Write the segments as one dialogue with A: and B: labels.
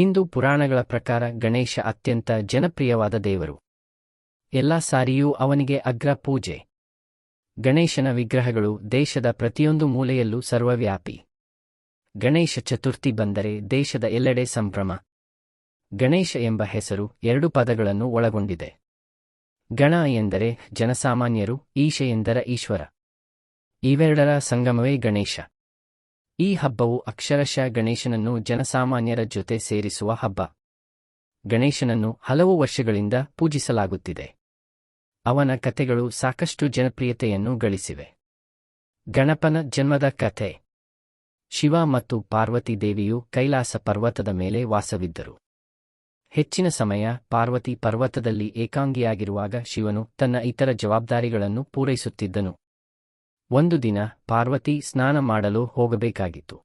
A: ಹಿಂದೂ ಪುರಾಣಗಳ ಪ್ರಕಾರ ಗಣೇಶ ಅತ್ಯಂತ ಜನಪ್ರಿಯವಾದ ದೇವರು. ಎಲ್ಲ ಸಾರಿಯೂ ಅವನಿಗೆ ಅಗ್ರ ಪೂಜೆ. ಗಣೇಶನ ವಿಗ್ರಹಗಳು ದೇಶದ ಪ್ರತಿಯೊಂದು ಮೂಲೆಯಲ್ಲೂ ಸರ್ವವ್ಯಾಪಿ. ಗಣೇಶ ಚತುರ್ಥಿ ಬಂದರೆ ದೇಶದ ಎಲ್ಲೆಡೆ ಸಂಭ್ರಮ. ಗಣೇಶ ಎಂಬ ಹೆಸರು ಎರಡು ಪದಗಳನ್ನು ಒಳಗೊಂಡಿದೆ. ಗಣ ಎಂದರೆ ಜನಸಾಮಾನ್ಯರು, ಈಶ ಎಂದರ ಈಶ್ವರ. ಇವೆರಡರ ಸಂಗಮವೇ ಗಣೇಶ. ಈ ಹಬ್ಬವು ಅಕ್ಷರಶಃ ಗಣೇಶನನ್ನು ಜನಸಾಮಾನ್ಯರ ಜೊತೆ ಸೇರಿಸುವ ಹಬ್ಬ. ಗಣೇಶನನ್ನು ಹಲವು ವರ್ಷಗಳಿಂದ ಪೂಜಿಸಲಾಗುತ್ತಿದೆ. ಅವನ ಕಥೆಗಳು ಸಾಕಷ್ಟು ಜನಪ್ರಿಯತೆಯನ್ನು ಗಳಿಸಿವೆ. ಗಣಪನ ಜನ್ಮದ ಕಥೆ. ಶಿವ ಮತ್ತು ಪಾರ್ವತಿ ದೇವಿಯು ಕೈಲಾಸ ಪರ್ವತದ ಮೇಲೆ ವಾಸವಿದ್ದರು. ಹೆಚ್ಚಿನ ಸಮಯ ಪಾರ್ವತಿ ಪರ್ವತದಲ್ಲಿ ಏಕಾಂಗಿಯಾಗಿರುವಾಗ ಶಿವನು ತನ್ನ ಇತರ ಜವಾಬ್ದಾರಿಗಳನ್ನು ಪೂರೈಸುತ್ತಿದ್ದನು. ಒಂದು ದಿನ ಪಾರ್ವತಿ ಸ್ನಾನ ಮಾಡಲು ಹೋಗಬೇಕಾಗಿತ್ತು.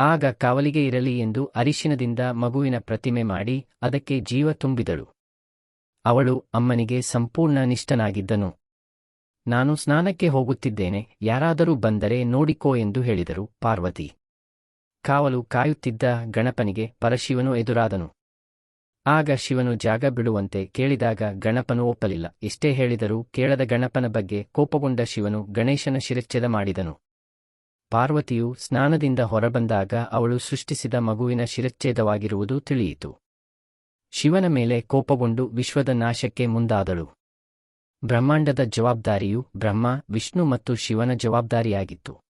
A: ಆಗ ಕಾವಲಿಗೆ ಇರಲಿ ಎಂದು ಅರಿಶಿನದಿಂದ ಮಗುವಿನ ಪ್ರತಿಮೆ ಮಾಡಿ ಅದಕ್ಕೆ ಜೀವ ತುಂಬಿದಳು. ಅವಳು ಅಮ್ಮನಿಗೆ ಸಂಪೂರ್ಣ ನಿಷ್ಠನಾಗಿದ್ದನು. ನಾನು ಸ್ನಾನಕ್ಕೆ ಹೋಗುತ್ತಿದ್ದೇನೆ, ಯಾರಾದರೂ ಬಂದರೆ ನೋಡಿಕೋ ಎಂದು ಹೇಳಿದರು ಪಾರ್ವತಿ. ಕಾವಲು ಕಾಯುತ್ತಿದ್ದ ಗಣಪನಿಗೆ ಪರಶಿವನು ಎದುರಾದನು. ಆಗ ಶಿವನು ಜಾಗ ಬಿಡುವಂತೆ ಕೇಳಿದಾಗ ಗಣಪನು ಒಪ್ಪಲಿಲ್ಲ. ಇಷ್ಟೇ ಹೇಳಿದರೂ ಕೇಳದ ಗಣಪನ ಬಗ್ಗೆ ಕೋಪಗೊಂಡ ಶಿವನು ಗಣೇಶನ ಶಿರಚ್ಛೇದ ಮಾಡಿದನು. ಪಾರ್ವತಿಯು ಸ್ನಾನದಿಂದ ಹೊರಬಂದಾಗ ಅವಳು ಸೃಷ್ಟಿಸಿದ ಮಗುವಿನ ಶಿರಚ್ಛೇದವಾಗಿರುವುದು ತಿಳಿಯಿತು. ಶಿವನ ಮೇಲೆ ಕೋಪಗೊಂಡು ವಿಶ್ವದ ನಾಶಕ್ಕೆ ಮುಂದಾದಳು. ಬ್ರಹ್ಮಾಂಡದ ಜವಾಬ್ದಾರಿಯು ಬ್ರಹ್ಮ, ವಿಷ್ಣು ಮತ್ತು ಶಿವನ ಜವಾಬ್ದಾರಿಯಾಗಿತ್ತು.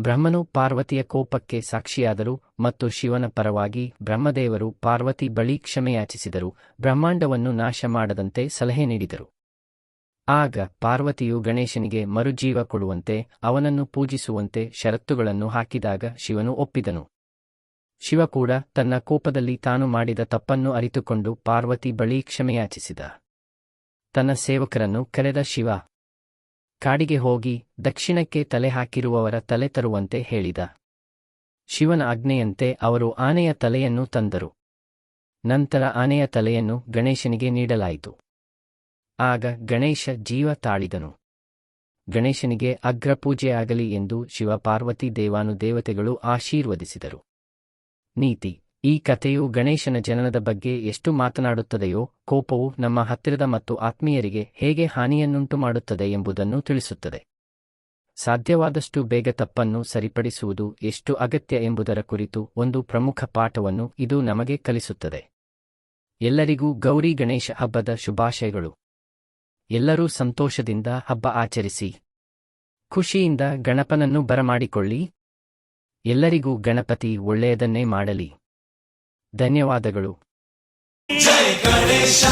A: ಬ್ರಹ್ಮನು ಪಾರ್ವತಿಯ ಕೋಪಕ್ಕೆ ಸಾಕ್ಷಿಯಾದರು ಮತ್ತು ಶಿವನ ಪರವಾಗಿ ಬ್ರಹ್ಮದೇವರು ಪಾರ್ವತಿ ಬಳಿ ಕ್ಷಮೆಯಾಚಿಸಿದರು, ಬ್ರಹ್ಮಾಂಡವನ್ನು ನಾಶ ಮಾಡದಂತೆ ಸಲಹೆ ನೀಡಿದರು. ಆಗ ಪಾರ್ವತಿಯು ಗಣೇಶನಿಗೆ ಮರುಜೀವ ಕೊಡುವಂತೆ, ಅವನನ್ನು ಪೂಜಿಸುವಂತೆ ಷರತ್ತುಗಳನ್ನು ಹಾಕಿದಾಗ ಶಿವನು ಒಪ್ಪಿದನು. ಶಿವ ಕೂಡ ತನ್ನ ಕೋಪದಲ್ಲಿ ತಾನು ಮಾಡಿದ ತಪ್ಪನ್ನು ಅರಿತುಕೊಂಡು ಪಾರ್ವತಿ ಬಳಿ ಕ್ಷಮೆಯಾಚಿಸಿದ. ತನ್ನ ಸೇವಕರನ್ನು ಕರೆದ ಶಿವ ಕಾಡಿಗೆ ಹೋಗಿ ದಕ್ಷಿಣಕ್ಕೆ ತಲೆ ಹಾಕಿರುವವರ ತಲೆ ತರುವಂತೆ ಹೇಳಿದ. ಶಿವನ ಆಜ್ಞೆಯಂತೆ ಅವರು ಆನೆಯ ತಲೆಯನ್ನು ತಂದರು. ನಂತರ ಆನೆಯ ತಲೆಯನ್ನು ಗಣೇಶನಿಗೆ ನೀಡಲಾಯಿತು. ಆಗ ಗಣೇಶ ಜೀವ ತಾಳಿದನು. ಗಣೇಶನಿಗೆ ಅಗ್ರಪೂಜೆಯಾಗಲಿ ಎಂದು ಶಿವ ಪಾರ್ವತಿ ದೇವಾನುದೇವತೆಗಳು ಆಶೀರ್ವದಿಸಿದರು. ನೀತಿ. ಈ ಕಥೆಯು ಗಣೇಶನ ಜನನದ ಬಗ್ಗೆ ಎಷ್ಟು ಮಾತನಾಡುತ್ತದೆಯೋ, ಕೋಪವು ನಮ್ಮ ಹತ್ತಿರದ ಮತ್ತು ಆತ್ಮೀಯರಿಗೆ ಹೇಗೆ ಹಾನಿಯನ್ನುಂಟು ಮಾಡುತ್ತದೆ ಎಂಬುದನ್ನು ತಿಳಿಸುತ್ತದೆ. ಸಾಧ್ಯವಾದಷ್ಟು ಬೇಗ ತಪ್ಪನ್ನು ಸರಿಪಡಿಸುವುದು ಎಷ್ಟು ಅಗತ್ಯ ಎಂಬುದರ ಕುರಿತು ಒಂದು ಪ್ರಮುಖ ಪಾಠವನ್ನು ಇದು ನಮಗೆ ಕಲಿಸುತ್ತದೆ. ಎಲ್ಲರಿಗೂ ಗೌರಿ ಗಣೇಶ ಹಬ್ಬದ ಶುಭಾಶಯಗಳು. ಎಲ್ಲರೂ ಸಂತೋಷದಿಂದ ಹಬ್ಬ ಆಚರಿಸಿ. ಖುಷಿಯಿಂದ ಗಣಪನನ್ನು ಬರಮಾಡಿಕೊಳ್ಳಿ. ಎಲ್ಲರಿಗೂ ಗಣಪತಿ ಒಳ್ಳೆಯದನ್ನೇ ಮಾಡಲಿ. ಧನ್ಯವಾದಗಳು.
B: ಜೈ ಗಣೇಶ.